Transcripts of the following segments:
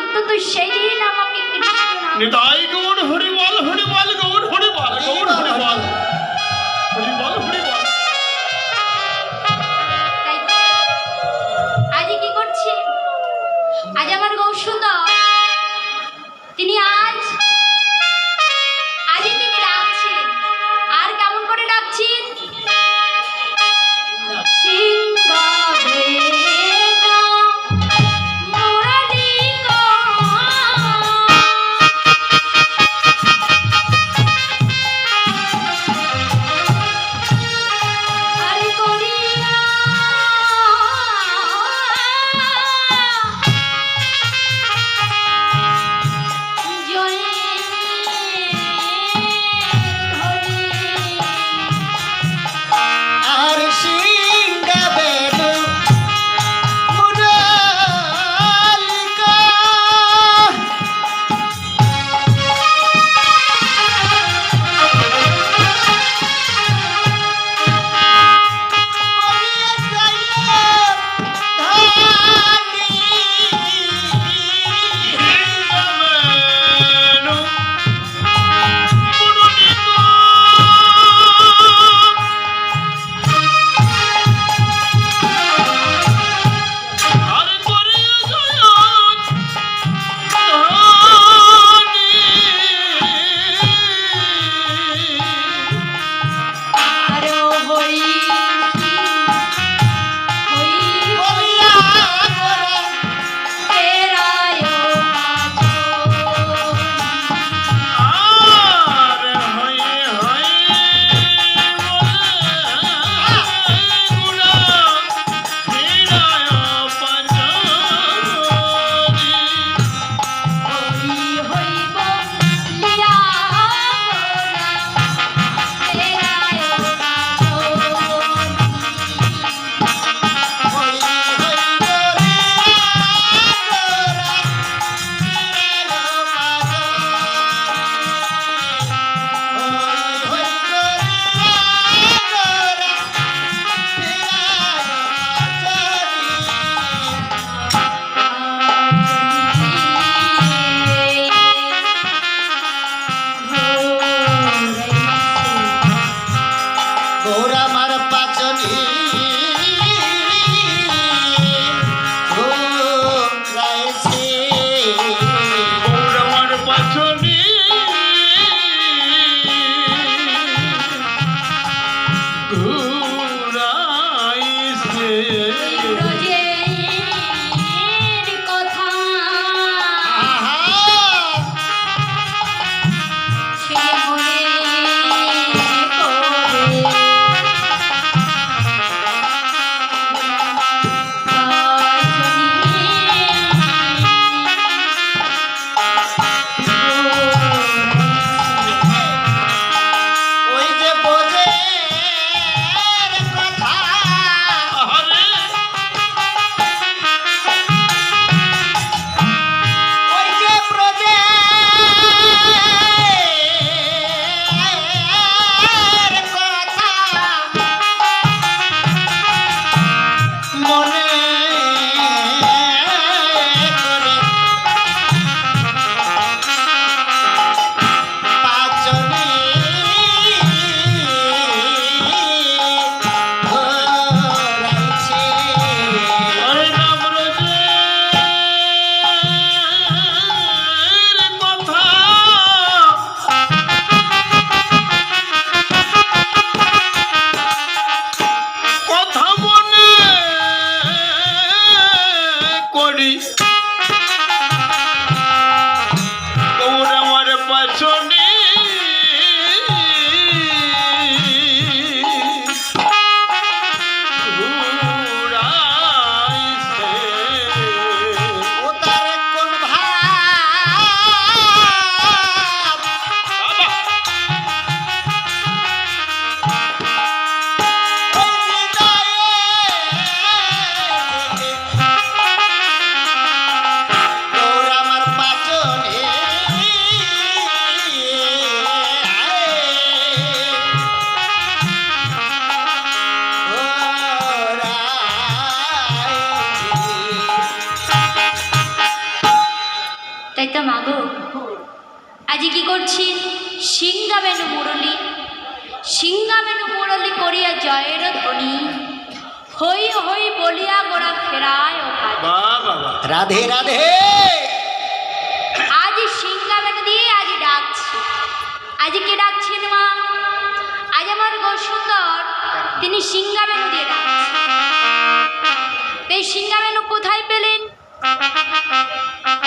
অন্তত সেদিন আমাকে নিতাই গৌর হরিবল হরিবল গৌর হরিবল গৌর।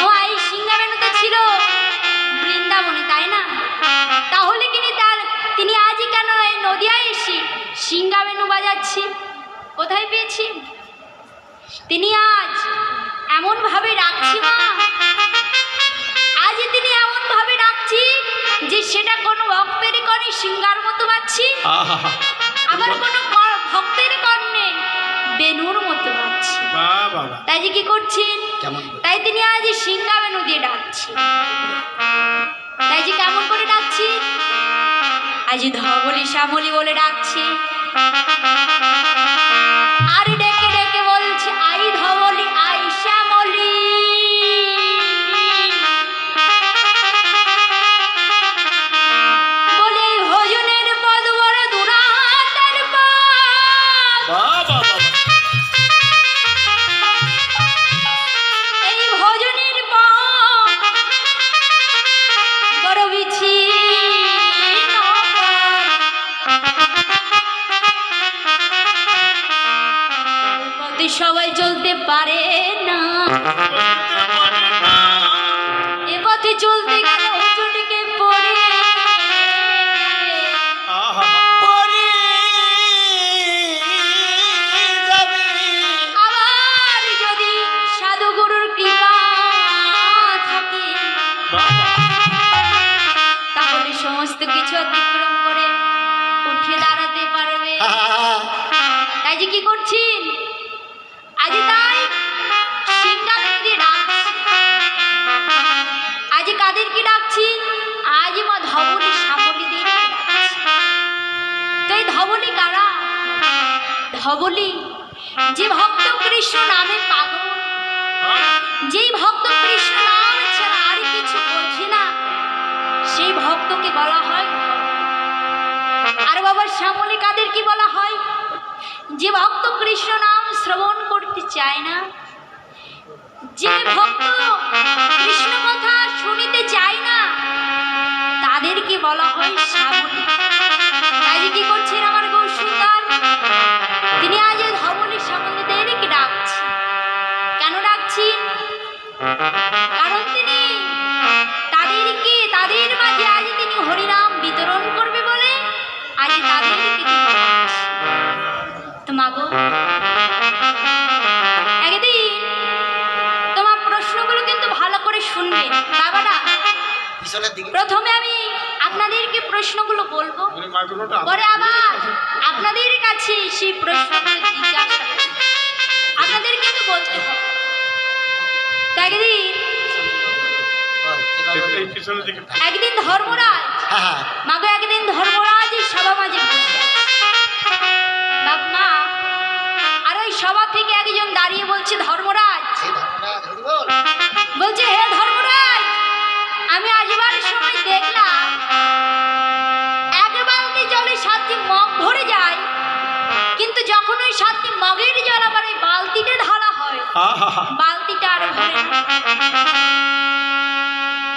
ও এই সিংহাবেনুতে ছিল বৃন্দাবনে তাই না? তাহলে কিনি তার তিনি আজই কেন এই নদিয়ায় এসে সিংহাবেনু বাজাচ্ছি? কোথায় পেয়েছি? তিনি আজ এমনভাবে ডাকছি মা আজ তিনি এমন ভাবে ডাকছি যে সেটা কোনো কনে সিঙ্গার মতো পাচ্ছি আবার কোনো ভক্তের কর্ণে বেনুর মতো। তাই যে কি করছেন? তাই তিনি আজ সিঙ্গা বেনু দিয়ে ডাকছি তাই যে কেমন করে ডাকছি আজ ধবলি শ্যামলি বলে ডাকছি আর ডেকে সবাই চলতে পারে না। এ পথে চলতে গেলে ধবলি যে ভক্ত কৃষ্ণ নামে পাগল, যেই ভক্ত কৃষ্ণ নাম ছাড়া আর কিছু বোঝে না, সেই ভক্তকে বলা হয়। আর বাবা শ্যামলী কাদের কি বলা হয়? যে ভক্ত কৃষ্ণ নাম শ্রবণ করতে চায় না, যে ভক্ত কৃষ্ণ কথা শুনিতে চায় না, তাদেরকে বলা হয় শ্যামলী কারণ তিনি তাদেরকে তাদের মাঝে আজ তিনি হরিনাম বিতরণ করবে বলে আজ তাদেরকে তিনি ডাকছে। একদিন তোমার প্রশ্নগুলো কিন্তু ভালো করে শুনবে। বাবারা প্রথমে আমি আপনাদেরকে প্রশ্নগুলো বলব। পরে আবার আপনাদের কাছে সেই প্রশ্নগুলো জিজ্ঞাসা আপনাদের কিন্তু বলতে হবে। একদিন ধর্মরাজ হ্যাঁ, হ্যাঁ। মাগো একদিন ধর্মরাজ সভা মাঝে আর ওই সভা থেকে একজন দাঁড়িয়ে বলছে ধর্মরাজ। বলছে হে ধর্মরাজ আমি আসবার সময় দেখলাম এক বালতি জলে সাতটি মগ ভরে যায় কিন্তু যখন ওই সাতটি মগের জল আবার ওই বালতিতে ঢালা হয় আহা বালতিটা আর।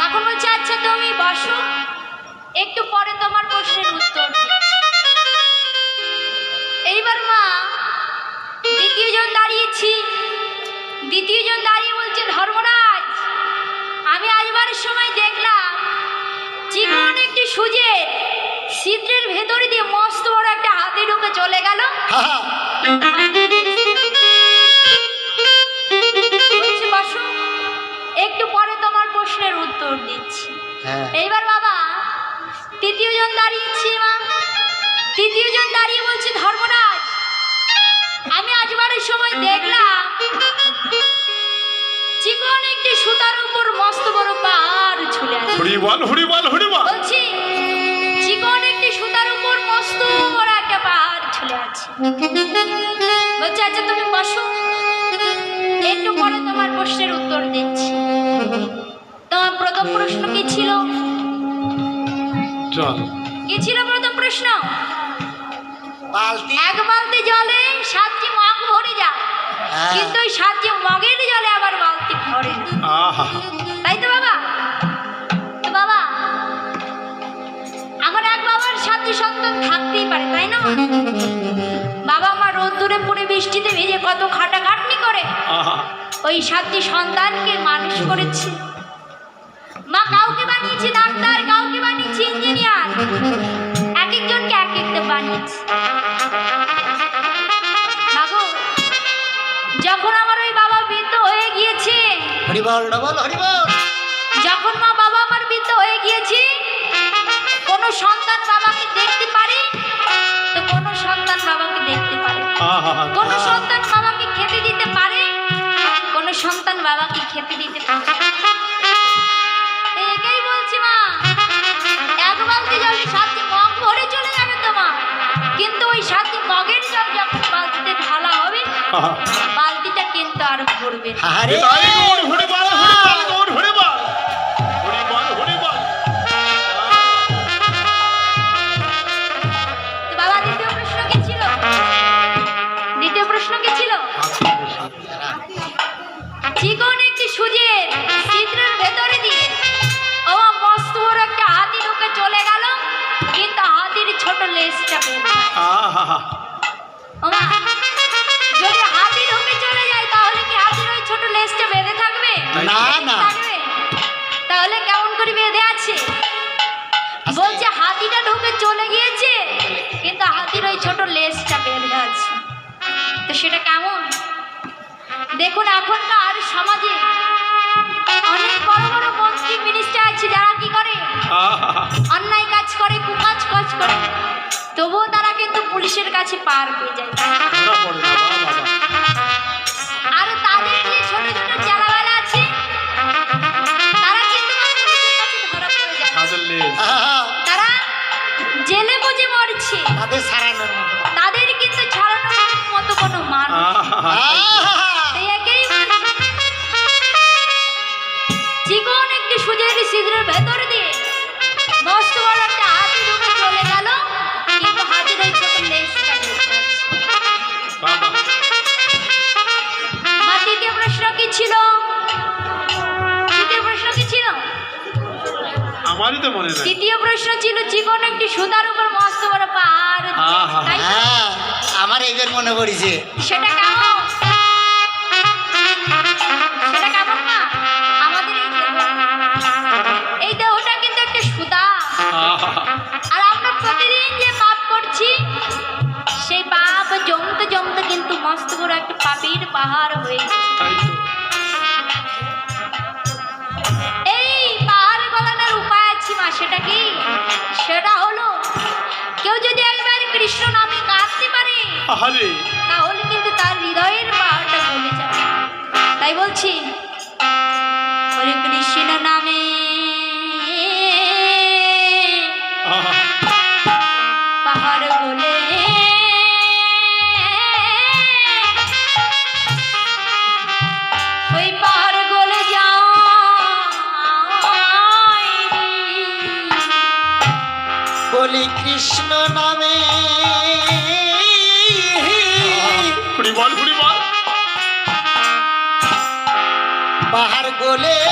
তখন বলছে আচ্ছা তুমি বসো। একটু পরে তোমার প্রশ্নের উত্তর এইবার মা দ্বিতীয় জন দাঁড়িয়েছি। দ্বিতীয় জন দাঁড়িয়ে বলছে, ধর্মরাজ, আমি আসবার সময় দেখলাম চিকন একটি সুজে ছিদ্রের ভেতরে দিয়ে কি ছিল প্রথম প্রশ্ন? বালতি। এক বালতি জলে সাতটি মগ ভরে যায় হ্যাঁ। কিন্তু ওই সাতটি মগের জলে আবার বালতি ভরে আহা। তাই তো বাবা। তো বাবা আমার এক বাবার সাতটি সন্তান থাকতেই পারে তাই না বাবা মা রোদ্দুরে পড়ে বৃষ্টিতে ভেজে কত খাটাখাটনি করে। ওই সাতটি সন্তানকে মানুষ করেছে। মা কাউকে বানিয়েছে ডাক্তার কাউকে বানিয়েছে ইঞ্জিনিয়ার। এক একজনকে এক একটা বানিয়েছে। যখন আমার ওই বাবা বৃদ্ধ হয়ে গিয়েছে হরিবল ডবল হরিবল। যখন মা বাবা আমার বৃদ্ধ হয়ে গিয়েছে কোনো সন্তান বাবাকে দেখতে পারে? তো কোনো সন্তান বাবাকে দেখতে পারে কোনো সন্তান বাবাকে খেতে দিতে পারে? কোনো সন্তান বাবাকে খেতে দিতে পারে বালতিটা কিন্তু আর ভরবে না। আরে তাই গৌর হরিবল হরিবল গৌর হরিবল হরিবল হরিবল তো বাবা দ্বিতীয় প্রশ্ন কি ছিল? দ্বিতীয় প্রশ্ন কি ছিল? চিকন একটি সুজের ছিদ্রের ভেতরে দিয়ে ও মস্ত বড় একটা হাতি ঢুকে চলে গেল কিন্তু হাতির ছোট লেজটা বের। আহা। ও লেজটা বেঁধে থাকবে? না না। তাহলে কেমন করে বেঁধে আছে? বলছে হাতিটা ঢুকে চলে গিয়েছে কিন্তু হাতির ওই ছোট লেজটা বেঁধে আছে। তো সেটা কেমন? দেখুন এখনকার সমাজে অনেক বড় বড় মন্ত্রী মিনিস্টার আছে যারা কি করে? অন্যায় কাজ করে কুকাজ কাজ করে। তবুও তারা কিন্তু পুলিশের কাছে পার পেয়ে যায়। তাদের সারানোর আমারই তো মনে নাই। তৃতীয় প্রশ্ন ছিল চিকন একটি সুতার উপর মস্ত বড় পাহাড়। আহা। তাই হ্যাঁ আমার এবার মনে পড়েছে। সেটা কেমন? সেটা কেমন না? আমাদের এই দেহ। এই দেহটা কিন্তু একটা সুতা। আর আমরা প্রতিদিন যে পাপ করছি সেই পাপ জমতে জমতে কিন্তু মস্ত বড় একটা পাপের পাহাড় হয়ে গেছে। আহারে। তাহলে কিন্তু তার হৃদয়ের পাহাড়টা গলে যাবে তাই বলছি হরে কৃষ্ণ নামে। পাহাড় গলে ওই পাহাড় গলে যায় বলি কৃষ্ণ নামে পাহাড়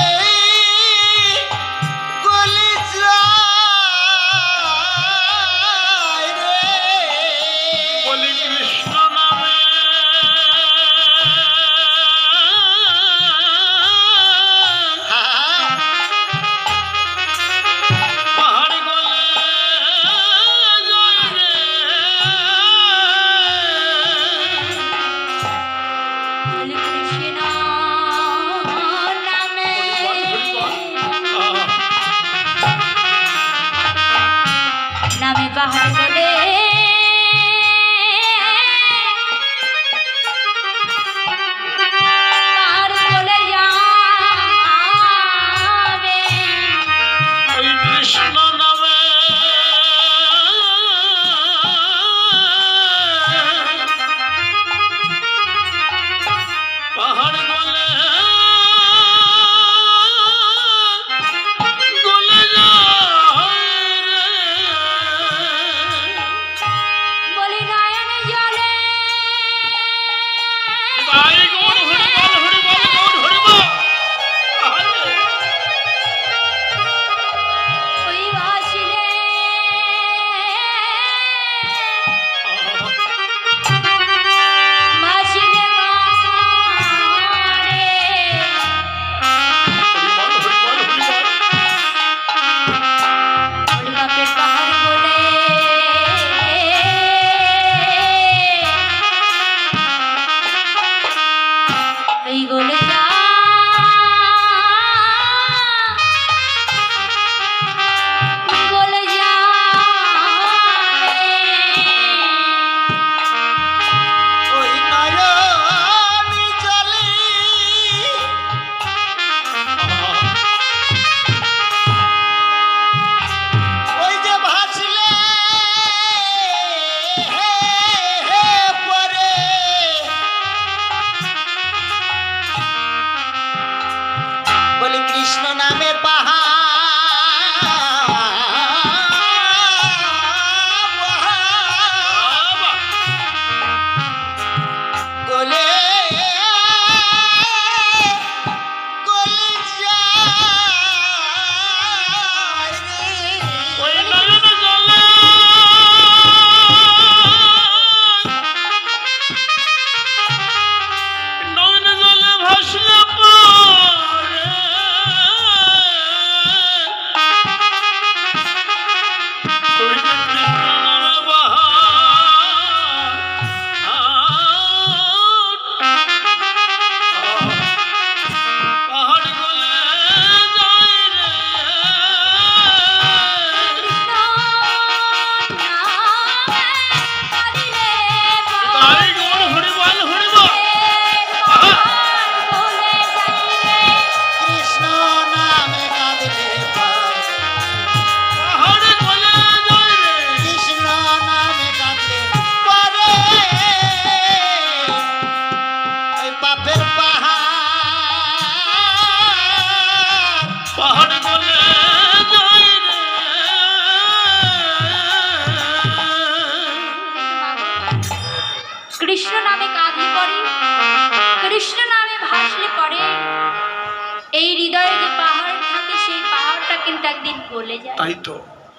গলে যায় তাই তো।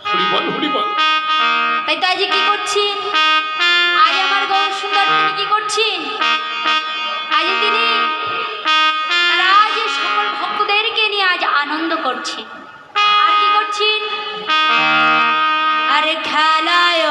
হরি বল হরি বল। তাই তো আজ কি করছি? আজ আমার গৌর সুন্দর তিনি কি করছেন আজ তিনি আজ সকল ভক্তদেরকে নিয়ে আজ আনন্দ করছে। আর কি করছেন আরে খেলায়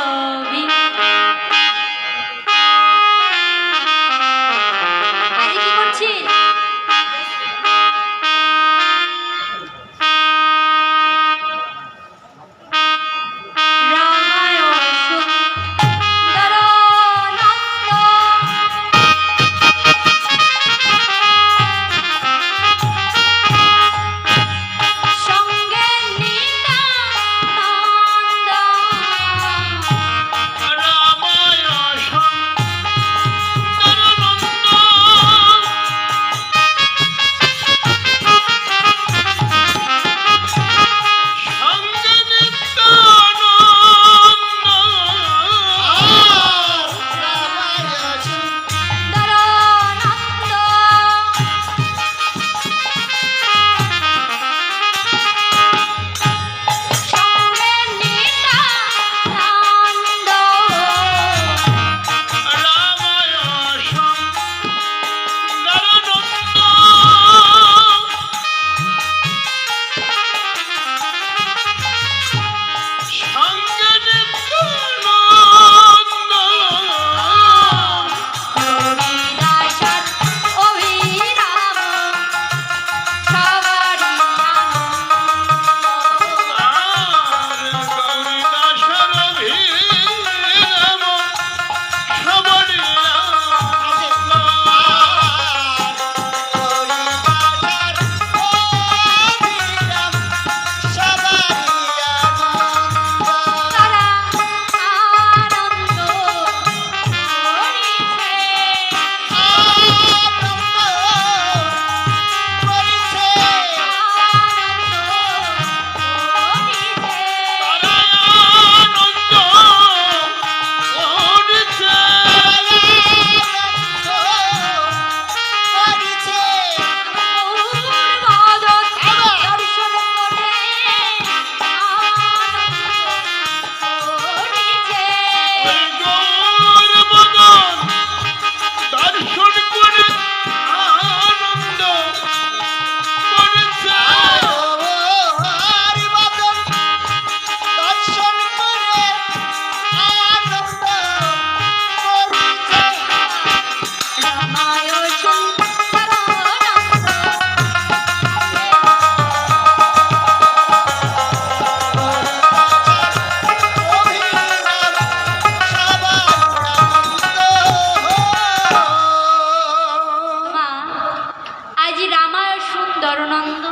সুন্দরনন্দ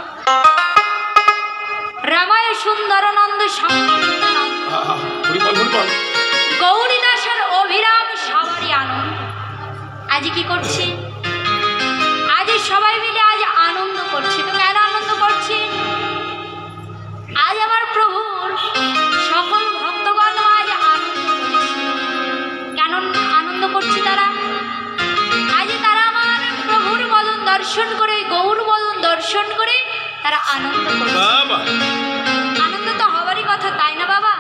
রামায় সুন্দরনন্দ হরিবল হরিবল অভিরাম সবারই আনন্দ। আজ কি করছে? আজ সবাই মিলে আজ আনন্দ করছে। তো কেন আনন্দ করছে? আজ আমার প্রভুর সকল ভক্তগণ আজ আনন্দ করছে। কেন আনন্দ করছে তারা? আজ তারা আমার প্রভুর বদন দর্শন করে গৌর বদন দর্শন করে তারা আনন্দ আনন্দ তো হওয়ারই কথা তাই না বাবা?